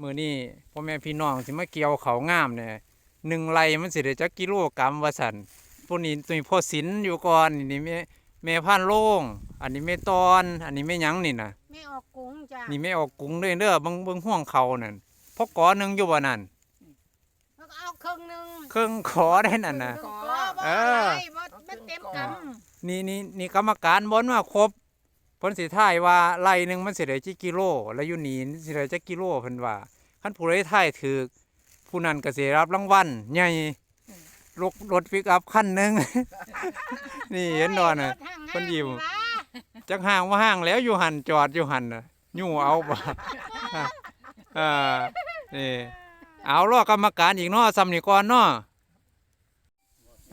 มื้อนี้พ่อแม่พี่น้องสิมาเกี่ยวเขาวงามเนี่ยหนึ่งไร่มันสิได้จักกิโลกรัมว่าซั่นพวกนี้ตัวนี้พ่อศิลป์อยู่ก่อนนี่แม่แม่พันโล่งอันนี้แม่ตอน อันนี้แม่หยังนี่น่ะไม่ออกกุ้งจ้ะนี่แม่ออกกรุงเด้อเด้อเบิ่งเบิ่งห่วงเขานั่นพอกอหนึงอยู่บ่นั่นแล้วก็เอาครึ่งหนึงเครื่องขอได้นั่นน่ะครึ่งกอบ่เออะอไรบ่มันเต็มกำ นี่นี่นี่กรรมการบนมาครบ เพิ่นสิทายว่าไร่หนึ่งมันสิได้จักกิโล แล้วอยู่นี่สิได้จักกิโลเพิ่นว่าคันผู้ใดทายถูกผู้นั้นก็สิรับรางวัลใหญ่รถรถปิกอัพคันหนึง นี่เห็นดอนน่ะ เพิ่นยิ้ม จักห่างว่าห่างแล้วอยู่หันจอดอยู่หันน่ะยู่เอาบ่อ่านี่เอาล่อกรรมการอีกเนาะซ้ำนี่ก่อนเนาะ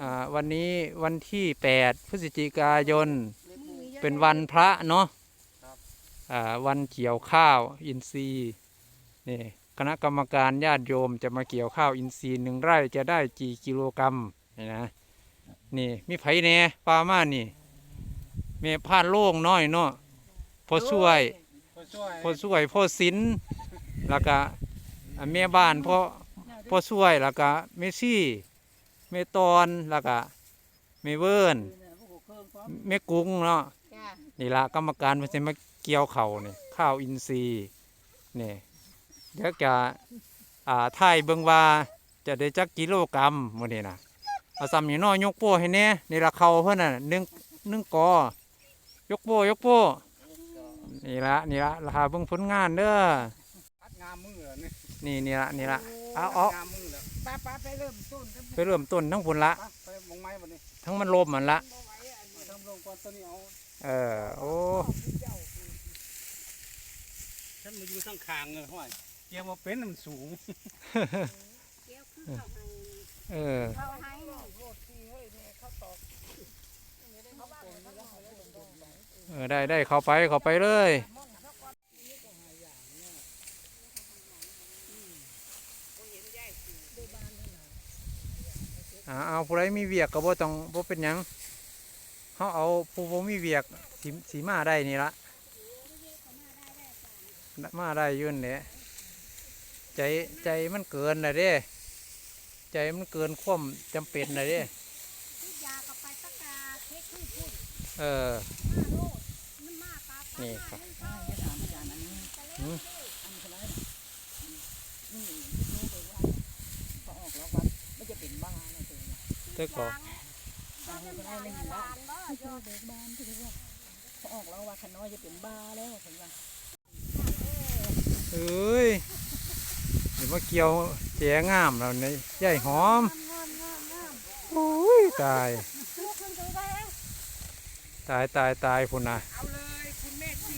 อ่าวันนี้วันที่ 8 พฤศจิกายน เป็นวันพระเนาะอ่าวันเกี่ยวข้าวอินทรีย์นี่คณะกรรมการญาติโยมจะมาเกี่ยวข้าวอินทรีย์หนึ่งไร่จะได้กี่กิโลกรัมนี่นะนี่มีไผแหน่ปลามานี่เมพานโล่งน้อยเนาะพอช่วยผู้ช่วยพอช่วยพอสินแล้วก็อ่าแม่บ้านพอพอช่วยแล้วก็เมซี่เมตอนแล้วก็เมเวิร์นเมกุ้งเนาะจ้ะ นี่ละกรรมการมันจะมาเกี่ยวเขาเนี่ยข้าวอินทรีย์นี่เดี๋ยวจะอ่าทายเบิ่งว่าจะได้จักกิโลกรัมมื้อนี้นะเอาซ้ำนี่น้อยยกโป้ให้แน่นี่ละเขาเพิ่นน่ะหนึ่งหนึ่งกอยกโป้ยกโป้นี่ละนี่ละราคาเบิ่งผลงานเด้อพัดงามมือเลยนี่นี่นี่ละนี่ละเอาเอางามมือแล้วป้าป้าไปเริ่มต้นกันไปเริ่มต้นทั้งผลละไปไปมองไม้บัดนี้ทั้งมันลมมันละทำลงก่อนตัวนี้เอา เออ โอ้ฉันมาอยู่ข้างคางเลยห้อยเกี่ยวมาเป็นมันสูงเกี่ยวคือเขาให้เออเขาให้เออได้ได้เข้าไปเข้าไปเลยอ่าเอาผู้ใดมีเวียกก็บ่ต้องบ่เป็นหยัง เขาเอาผู้บ่มีเวียกสีสีมาได้นี่ละมาได้อยืนเนี่ยใจใจมันเกินนะเด้ ใจมันเกินความจำเป็นนะเด้ทุกยาก็ไปตะกาเทคคือพูดเออมาโลดมันมาปลาปลานี่ครับให้เขาหืมมันจะเป็นบ้านะตัวเนี่ยเจ้าก็ เขาจะได้ไม่มีบ้านบ่ยอดเบิกบานที่เรียกว่าเขาออกแล้วว่าขน้อยจะเป็นบ้าแล้วเห็นว่าเอ้ยเดี๋ยวมาเกี่ยวแจงามแล้วนี่ใหญ่หอมโอ้ยตาย ตายตายตายพุ่นะเอาเลยคุณแม่ชี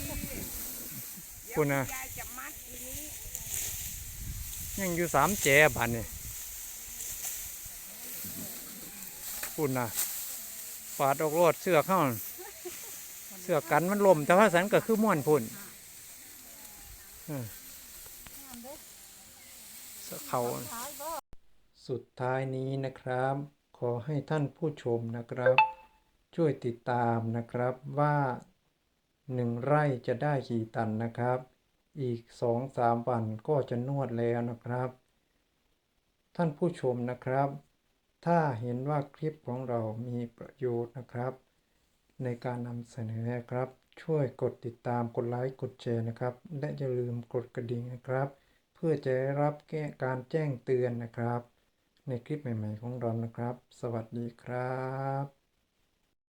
พุ่นะยังอยู่สามแจบันนี่พุ่นนะ ฝาดออกรดเสื้อเข้าเสื้อกันมันลมแต่ว่าสันก็คือม่วนพุ่นเออเสื้อเขาขายบ่สุดท้ายนี้นะครับ ขอให้ท่านผู้ชมนะครับ ช่วยติดตามนะครับว่าหนึ่งไร่จะได้กี่ตันนะครับ อีกสองสามวันก็จะนวดแล้วนะครับ ท่านผู้ชมนะครับ ถ้าเห็นว่าคลิปของเรามีประโยชน์นะครับ ในการนำเสนอนะครับ ช่วยกดติดตามกดไลค์กดแชร์นะครับ และอย่าลืมกดกระดิ่งนะครับ เพื่อจะได้รับแก้การแจ้งเตือนนะครับ ในคลิปใหม่ ๆ ของเรานะครับ สวัสดีครับ